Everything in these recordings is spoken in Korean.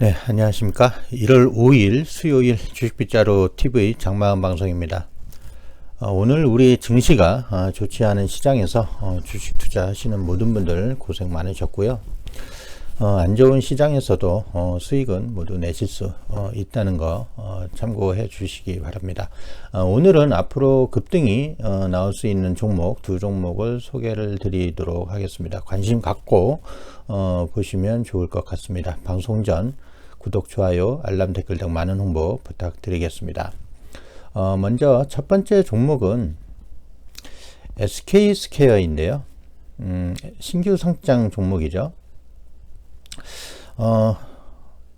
네, 안녕하십니까. 1월 5일 수요일 주식빗자루 TV 장마음 방송입니다. 어, 오늘 우리 증시가 어, 좋지 않은 시장에서 어, 주식 투자하시는 모든 분들 고생 많으셨고요. 어, 안 좋은 시장에서도 어, 수익은 모두 내실 수 어, 있다는 거 참고해 주시기 바랍니다. 오늘은 앞으로 급등이 나올 수 있는 종목 두 종목을 소개를 드리도록 하겠습니다. 관심 갖고 보시면 좋을 것 같습니다. 방송 전 구독, 좋아요, 알람 댓글 등 많은 홍보 부탁드리겠습니다. 어, 먼저 첫 번째 종목은 SK 스퀘어인데요. 음, 신규 상장 종목이죠. 어,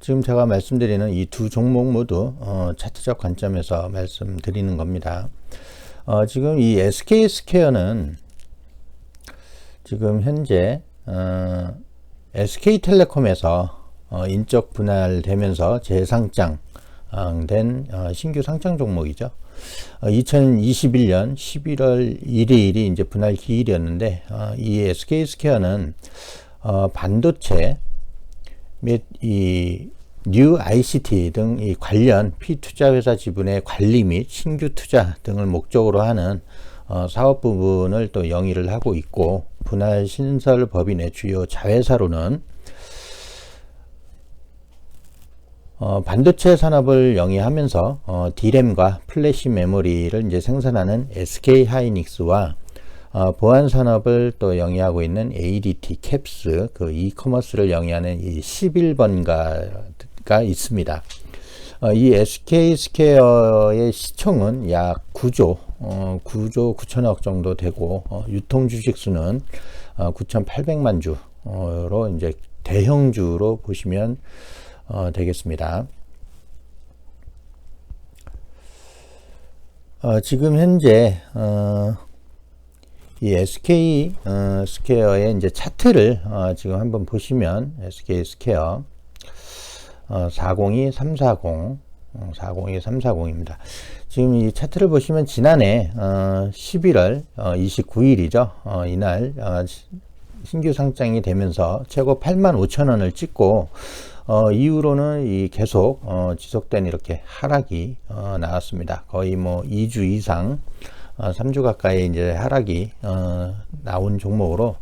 지금 제가 말씀드리는 이 두 종목 모두 어, 차트적 관점에서 말씀드리는 겁니다. 어, 지금 이 SK 스퀘어는 지금 현재 어, SK텔레콤에서 어, 인적 분할되면서 재상장 된 어, 신규 상장 종목이죠. 2021년 11월 1일이 이제 분할 기일이었는데 어, 이 SK 스퀘어는 반도체 및 이 뉴 ICT 등 이 관련 피투자 회사 지분의 관리 및 신규 투자 등을 목적으로 하는 사업 부분을 또 영위를 하고 있고 분할 신설 법인의 주요 자회사로는 어, 반도체 산업을 영위하면서 어, D램과 플래시 메모리를 이제 생산하는 SK 하이닉스와 어, 보안 산업을 또 영위하고 있는 ADT 캡스 그 이커머스를 영위하는 이 11번가가 있습니다. 어, 이 SK 스퀘어의 시총은 약 9조, 어, 9조 9천억 정도 되고 어, 유통 주식 수는 어, 9,800만 주로 이제 대형주로 보시면 어, 되겠습니다. 어, 지금 현재 어, 이 SK 어, 스퀘어의 이제 차트를 어, 지금 한번 보시면 SK 스퀘어 어, 402 340 402 340입니다. 지금 이 차트를 보시면 지난해 어, 11월 어, 29일이죠. 어, 이날 어, 신규 상장이 되면서 최고 8만 5천 원을 찍고 어, 이후로는 이 계속 어, 지속된 이렇게 하락이 어, 나왔습니다. 거의 뭐 2주 이상 어, 3주 가까이 이제 하락이 어, 나온 종목으로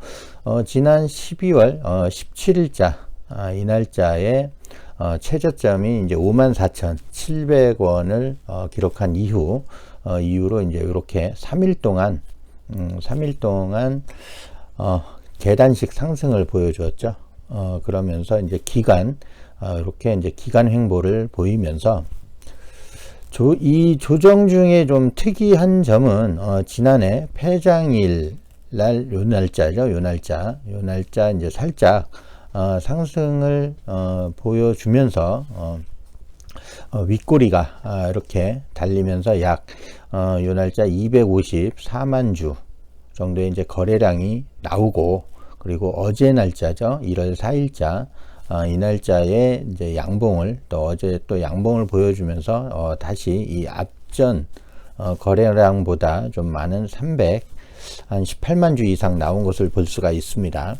어, 지난 12월 어, 17일자 아, 이 날짜에 어, 최저점이 이제 54,700원을 어, 기록한 이후 어, 이후로 이제 이렇게 3일 동안 음, 3일 동안 어, 계단식 상승을 보여주었죠. 어, 그러면서 이제 기간 어, 이렇게 이제 기간 횡보를 보이면서 조, 이 조정 중에 좀 특이한 점은 어, 지난해 폐장일 날 요 날짜죠. 요 날짜. 요 날짜 이제 살짝 어, 상승을 어, 보여주면서 어, 어, 윗꼬리가 아, 이렇게 달리면서 약 어, 요 날짜 254만 주 정도의 이제 거래량이 나오고 그리고 어제 날짜죠. 1월 4일자 어, 이 날짜에 이제 양봉을 또 어제 또 양봉을 보여주면서 어, 다시 이 앞전 어, 거래량보다 좀 많은 300, 한 18만 주 이상 나온 것을 볼 수가 있습니다.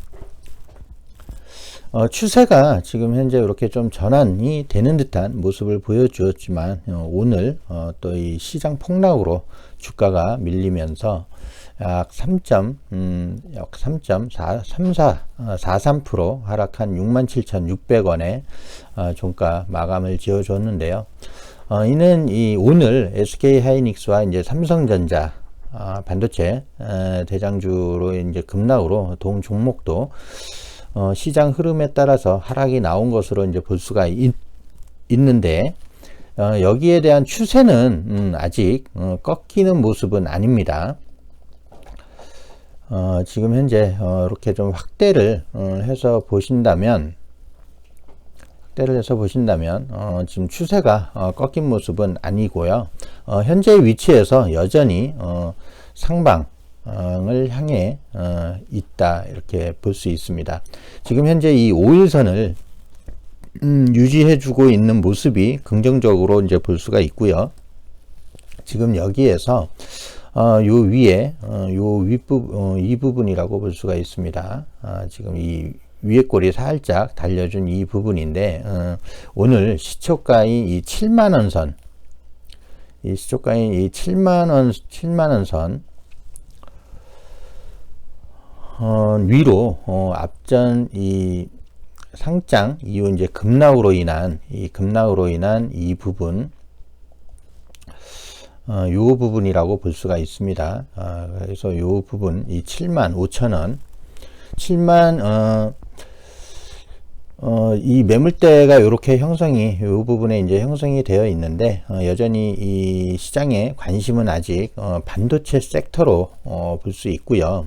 어, 추세가 지금 현재 이렇게 좀 전환이 되는 듯한 모습을 보여주었지만 어, 오늘 어, 또 이 시장 폭락으로 주가가 밀리면서 약 3점, 음, 약 3.43% 어, 하락한 67,600원에 어, 종가 마감을 지어줬는데요. 어, 이는 이 오늘 SK 하이닉스와 이제 삼성전자 아, 반도체 에, 대장주로 이제 급락으로 동 종목도 어, 시장 흐름에 따라서 하락이 나온 것으로 이제 볼 수가 있, 있는데 어, 여기에 대한 추세는 음, 아직 어, 꺾이는 모습은 아닙니다. 어, 지금 현재 어, 이렇게 좀 확대를 어, 해서 보신다면 확대를 해서 보신다면 어, 지금 추세가 어, 꺾인 모습은 아니고요. 어, 현재 위치에서 여전히 어, 상방 을 향해 어, 있다 이렇게 볼 수 있습니다. 지금 현재 이 5일선을 음, 유지해주고 있는 모습이 긍정적으로 이제 볼 수가 있고요. 지금 여기에서 어, 요 위에 어, 요 윗부 어, 이 부분이라고 볼 수가 있습니다. 아, 지금 이 위에 꼬리 살짝 달려준 이 부분인데 어, 오늘 시초가인 이 7만 원 선, 이 시초가인 이 7만 원 7만 원 선 어, 위로 어, 앞전 이 상장 이후 이제 급락으로 인한 이 급락으로 인한 이 부분 어, 요 부분이라고 볼 수가 있습니다. 어, 그래서 요 부분 이 7만 5천 원 7만 어, 어, 이 매물대가 이렇게 형성이 이 부분에 이제 형성이 되어 있는데 어, 여전히 이 시장에 관심은 아직 어, 반도체 섹터로 어, 볼 수 있고요.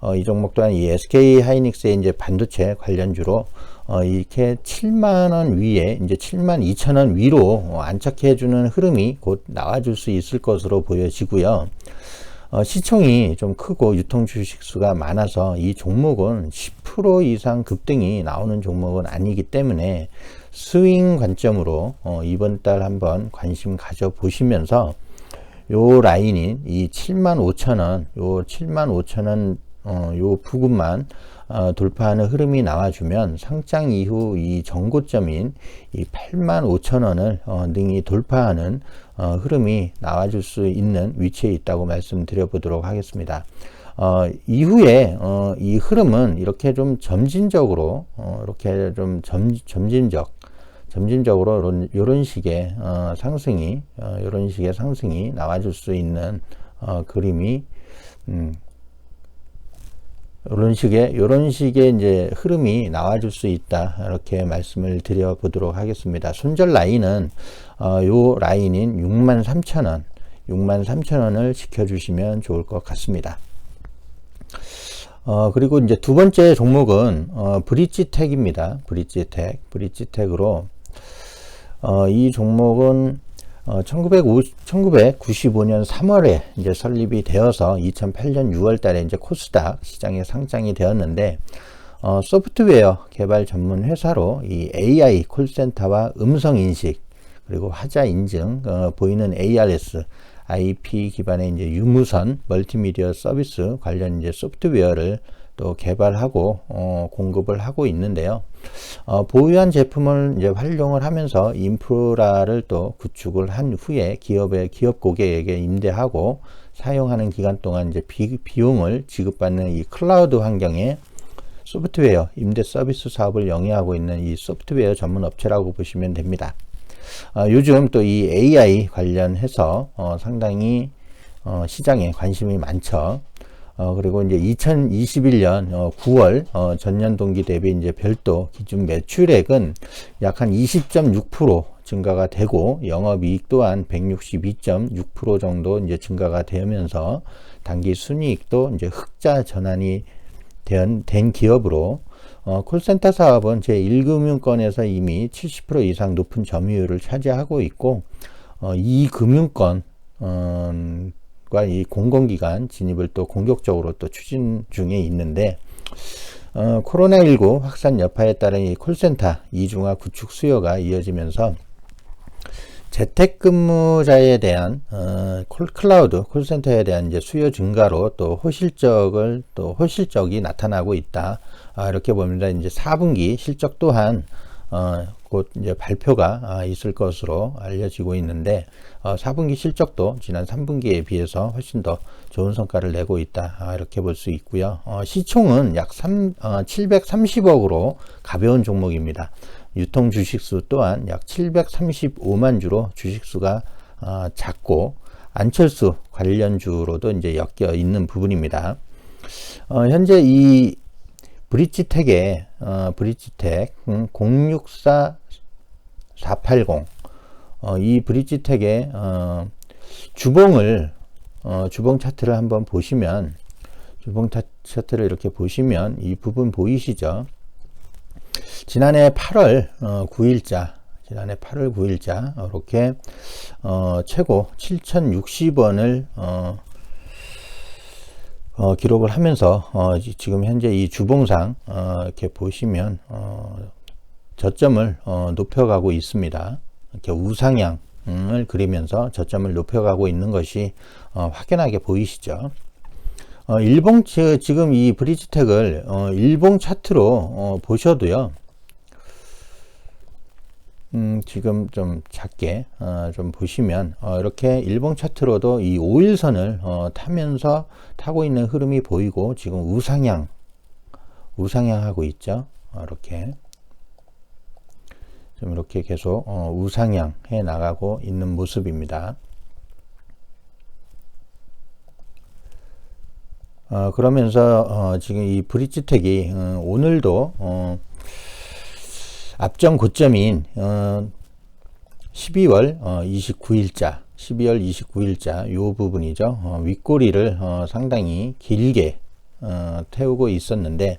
어, 이 종목 또한 이 SK 하이닉스의 이제 반도체 관련주로 어, 이렇게 7만 원 위에 이제 7만 2천 원 위로 어, 안착해 주는 흐름이 곧 나와줄 수 있을 것으로 보여지고요. 어, 시총이 좀 크고 유통 주식 수가 많아서 이 종목은 10% 이상 급등이 나오는 종목은 아니기 때문에 스윙 관점으로 어, 이번 달 한번 관심 가져 보시면서 요 라인인 이 7만 5천 원, 요 7만 5천 원, 어, 요 부분만 어, 돌파하는 흐름이 나와주면 상장 이후 이 정고점인 이 8만 5천 원을 어, 능히 돌파하는 어, 흐름이 나와줄 수 있는 위치에 있다고 말씀드려 보도록 하겠습니다. 어, 이후에 어, 이 흐름은 이렇게 좀 점진적으로 어, 이렇게 좀 점, 점진적 점진적으로 이런, 식의 어, 상승이 어, 이런 식의 상승이 나와줄 수 있는 어, 그림이 음, 이런 식의 이런 식의 이제 흐름이 나와줄 수 있다 이렇게 말씀을 드려 보도록 하겠습니다. 손절 라인은 어, 요 라인인 63,000원 63,000원을 지켜주시면 좋을 것 같습니다. 어, 그리고 이제 두 번째 종목은 어, 브릿지텍입니다. 브릿지텍 브릿지텍으로 어, 이 종목은 어, 1950, 1995년 3월에 이제 설립이 되어서 2008년 6월 달에 이제 코스닥 시장에 상장이 되었는데, 어, 소프트웨어 개발 전문 회사로 이 AI 콜센터와 음성 인식, 그리고 화자 인증, 어, 보이는 ARS, IP 기반의 이제 유무선 멀티미디어 서비스 관련 이제 소프트웨어를 또 개발하고 어, 공급을 하고 있는데요. 어, 보유한 제품을 이제 활용을 하면서 인프라를 또 구축을 한 후에 기업의 기업 고객에게 임대하고 사용하는 기간 동안 이제 비, 비용을 지급받는 이 클라우드 환경에 소프트웨어 임대 서비스 사업을 영위하고 있는 이 소프트웨어 전문 업체라고 보시면 됩니다. 어, 요즘 또 이 AI 관련해서 어, 상당히 어, 시장에 관심이 많죠. 어, 그리고 이제 2021년 어, 9월 어, 전년 동기 대비 이제 별도 기준 매출액은 약 한 20.6% 증가가 되고 영업이익 또한 162.6% 정도 이제 증가가 되면서 단기 순이익도 이제 흑자 전환이 된, 된 기업으로 어, 콜센터 사업은 제1금융권에서 이미 70% 이상 높은 점유율을 차지하고 있고 어, 이 금융권 어, 이 공공기관 진입을 또 공격적으로 또 추진 중에 있는데 어, 코로나19 확산 여파에 따른 이 콜센터 이중화 구축 수요가 이어지면서 재택근무자에 대한 어, 콜, 클라우드 콜센터에 대한 이제 수요 증가로 또 호실적을 또 호실적이 나타나고 있다. 아, 이렇게 봅니다. 이제 4분기 실적 또한 어, 곧 이제 발표가 아, 있을 것으로 알려지고 있는데 어, 4분기 실적도 지난 3분기에 비해서 훨씬 더 좋은 성과를 내고 있다 아, 이렇게 볼 수 있고요. 어, 시총은 약 3, 어, 730억으로 가벼운 종목입니다. 유통 주식수 또한 약 735만 주로 주식수가 어, 작고 안철수 관련주로도 이제 엮여 있는 부분입니다. 어, 현재 이 브릿지텍의 어, 브릿지텍 음, 064 480 어, 이 브릿지텍의 어, 주봉을 어, 주봉 차트를 한번 보시면 주봉 차트를 이렇게 보시면 이 부분 보이시죠? 지난해 8월 어, 9일자 지난해 8월 9일자 이렇게 어, 최고 7,060원을 어, 어, 기록을 하면서 어, 지금 현재 이 주봉상 어, 이렇게 보시면 어, 저점을 어, 높여가고 있습니다. 이렇게 우상향을 그리면서 저점을 높여가고 있는 것이 어, 확연하게 보이시죠. 어, 일봉 지- 지금 이 브리지텍을 어, 일봉 차트로 어, 보셔도요. 음, 지금 좀 작게 어, 좀 보시면 어, 이렇게 일봉 차트로도 이 5일선을 어, 타면서 타고 있는 흐름이 보이고 지금 우상향 우상향 하고 있죠. 어, 이렇게 좀 이렇게 계속 어, 우상향 해 나가고 있는 모습입니다. 어, 그러면서 어, 지금 이 브릿지텍이 어, 오늘도 어, 앞전 고점인 어, 12월 어, 29일자 12월 29일자 요 부분이죠. 어, 윗꼬리를 어, 상당히 길게 어, 태우고 있었는데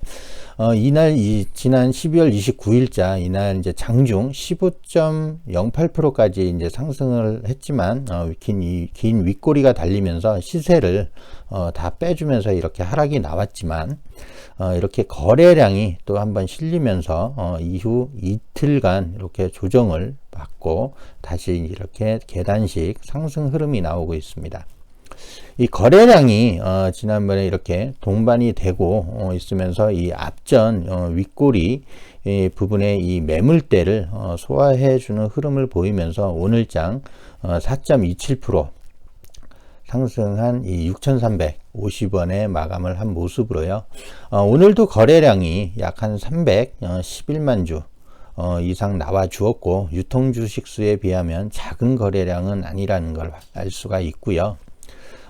어, 이날 이 지난 12월 29일자 이날 이제 장중 15.08%까지 이제 상승을 했지만 어, 긴, 이, 긴 윗꼬리가 달리면서 시세를 어, 다 빼주면서 이렇게 하락이 나왔지만 어, 이렇게 거래량이 또 한번 실리면서 어, 이후 이틀간 이렇게 조정을 받고 다시 이렇게 계단식 상승 흐름이 나오고 있습니다. 이 거래량이 어, 지난번에 이렇게 동반이 되고 어, 있으면서 이 앞전 어, 윗꼬리 이 부분의 이 매물대를 어, 소화해 주는 흐름을 보이면서 오늘장 어, 4.27% 상승한 이 6,350원에 마감을 한 모습으로요. 어, 오늘도 거래량이 약 한 311만 주 어, 이상 나와 주었고 유통 주식 수에 비하면 작은 거래량은 아니라는 걸 알 수가 있고요.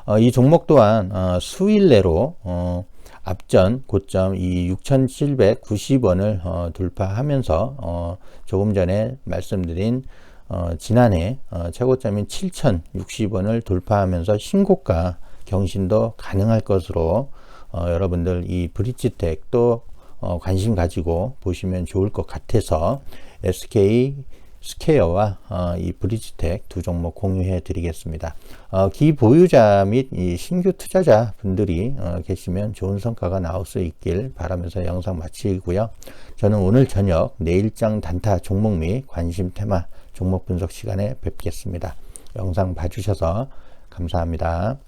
어, 이 종목 또한 어, 수일 내로 어, 앞전 고점 이 6,790원을 어, 돌파하면서 어, 조금 전에 말씀드린 어, 지난해 어, 최고점인 7,060원을 돌파하면서 신고가 경신도 가능할 것으로 어, 여러분들 이 브릿지텍 또 어, 관심 가지고 보시면 좋을 것 같아서 SK 스퀘어와 어, 이 브리지텍 두 종목 공유해 드리겠습니다. 어, 기보유자 및이 신규 투자자 분들이 어, 계시면 좋은 성과가 나올 수 있길 바라면서 영상 마치고요. 저는 오늘 저녁 내일장 단타 종목 및 관심 테마 종목 분석 시간에 뵙겠습니다. 영상 봐주셔서 감사합니다.